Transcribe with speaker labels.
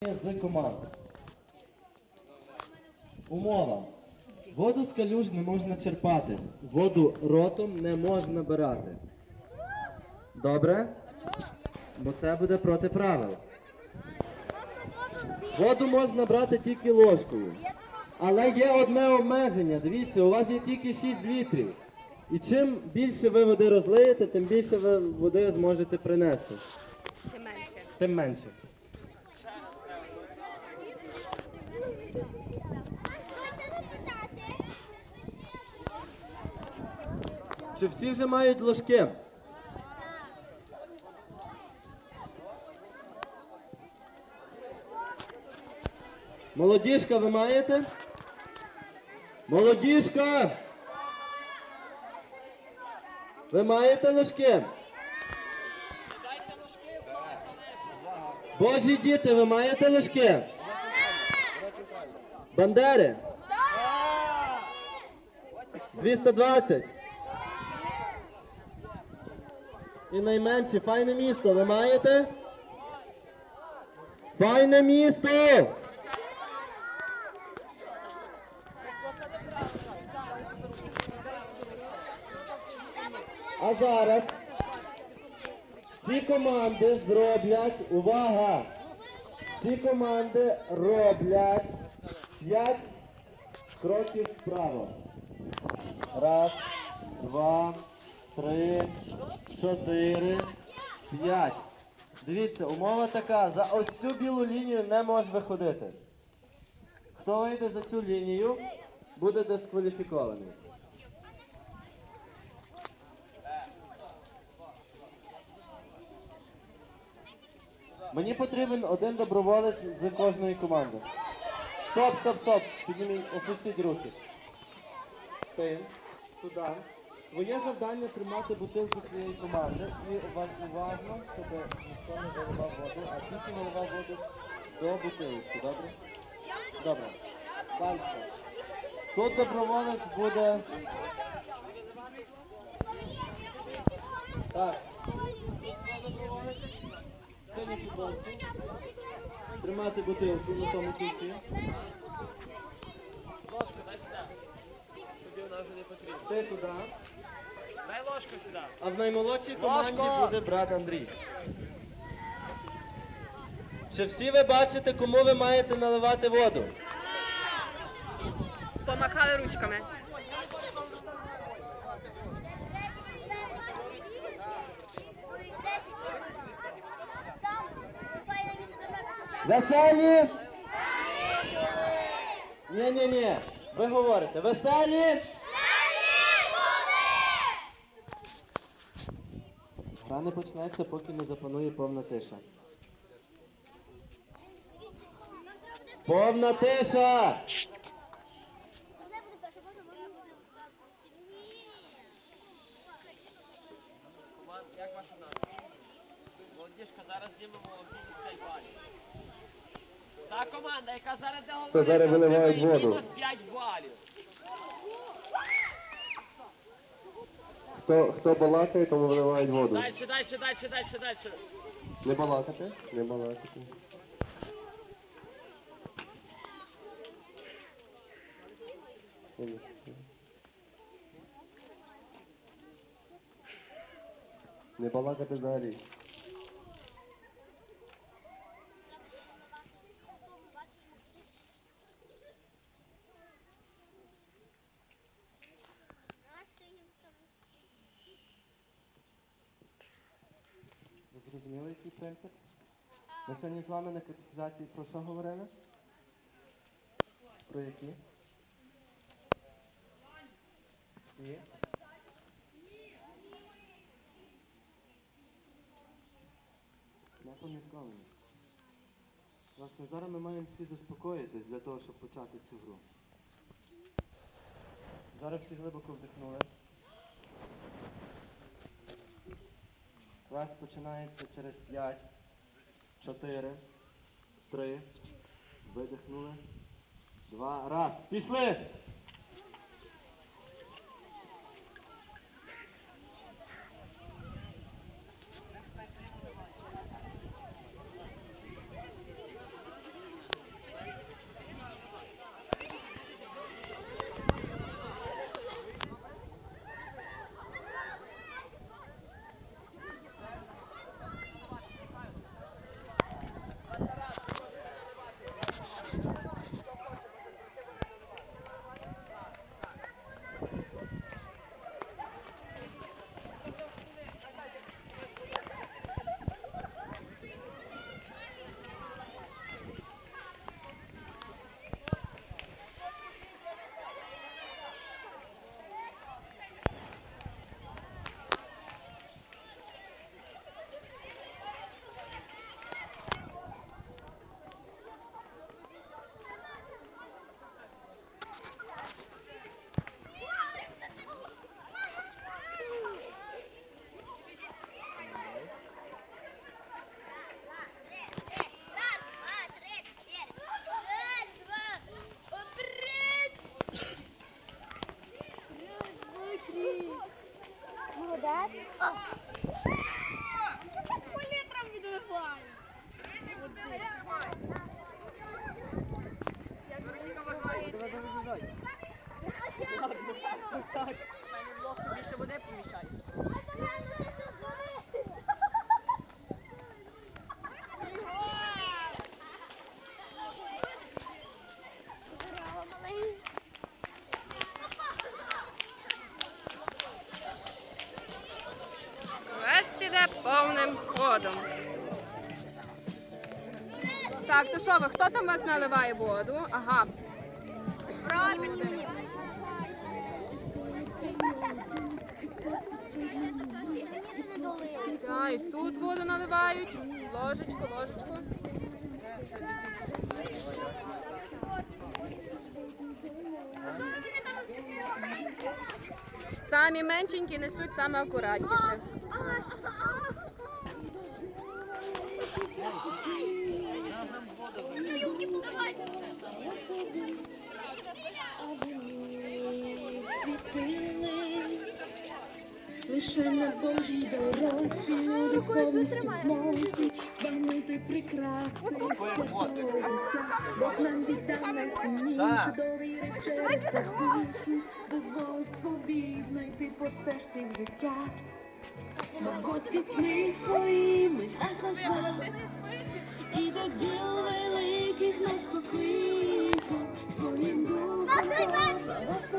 Speaker 1: з команд. Умова. Воду з калюж не можна черпати. Воду ротом не можна набирати. Добре? Бо це буде проти правил. Воду можна брати тільки ложкою. Але є одне обмеження. Дивіться, у вас є тільки 6 літрів. І чим більше ви води розлиєте, тим більше ви води зможете принести.
Speaker 2: Тим менше.
Speaker 1: Тим менше. Чи всі вже мають ложки? Молодіжка, ви маєте? Молодіжка! Ви маєте ложки? Божі діти, ви маєте ложки? Бандери? 220. І найменше, файне місто, ви маєте? Файне місто! А зараз всі команди зроблять, увага! Всі команди роблять 5 кроків вправо. Раз, два, три, чотири, п'ять. Дивіться, умова така, за оцю білу лінію не може виходити. Хто вийде за цю лінію, буде дискваліфікований. Мені потрібен один доброволець з кожної команди. Стоп, стоп, стоп. Підніміть, опустіть руки. Ти, туди. Твоє завдання тримати бутилку своєї команди і ува- уважно, щоб ніхто не виливав воду, а тільки виливав воду до бутилочки, добре? Добре. Далі. Тут доброволець буде. Так. Сьогодні футболці. Тримати бутилку на тому кінці.
Speaker 3: Ложку дай сюди. Тобі вона вже не потрібна.
Speaker 1: Ти туди.
Speaker 3: Дай ложку сюди.
Speaker 1: А в наймолодшій команді
Speaker 3: Ложко!
Speaker 1: буде брат Андрій. Чи всі ви бачите, кому ви маєте наливати воду?
Speaker 2: Помахали ручками.
Speaker 1: Веселі! Ні, ні, ні. Ви говорите, веселі! Гра не почнеться, поки не запанує повна тиша. Повна тиша!
Speaker 3: Як ваша назва? Молодіжка, зараз знімемо 5 балів. Та команда, яка зараз де говорить,
Speaker 4: зараз виливають воду.
Speaker 3: Мінус 5 балів.
Speaker 4: Хто, хто балакає, тому виливають воду.
Speaker 3: Дальше, дальше, дальше, дальше, дальше.
Speaker 4: Не балакати? Не балакати. Не балакати взагалі.
Speaker 1: Зрозуміли, який принцип? Ми сьогодні з вами на катехізації про що говорили? Про які? І? Напам'ятковано. Власне, зараз ми маємо всі заспокоїтись для того, щоб почати цю гру. Зараз всі глибоко вдихнули. Квест починається через 5, 4, 3. Видихнули. Два. Раз. Пішли!
Speaker 3: У мене в ложку більше води поміщається.
Speaker 2: Квест іде повним ходом. Так, то що ви, хто там вас наливає воду? Ага. Правильно. Так, тут воду наливають. Ложечку, ложечку. Самі меншенькі несуть саме акуратніше.
Speaker 5: Божій дорозі зможуть збагнути прекрасне святого життя. Бог нам віддав найцінніше довіри через душу, дозволить свобідно йти по стежці в життя. Бо Бог дітьми своїми нас назвав, і до діл великих нас покликав, своїм духом. Вас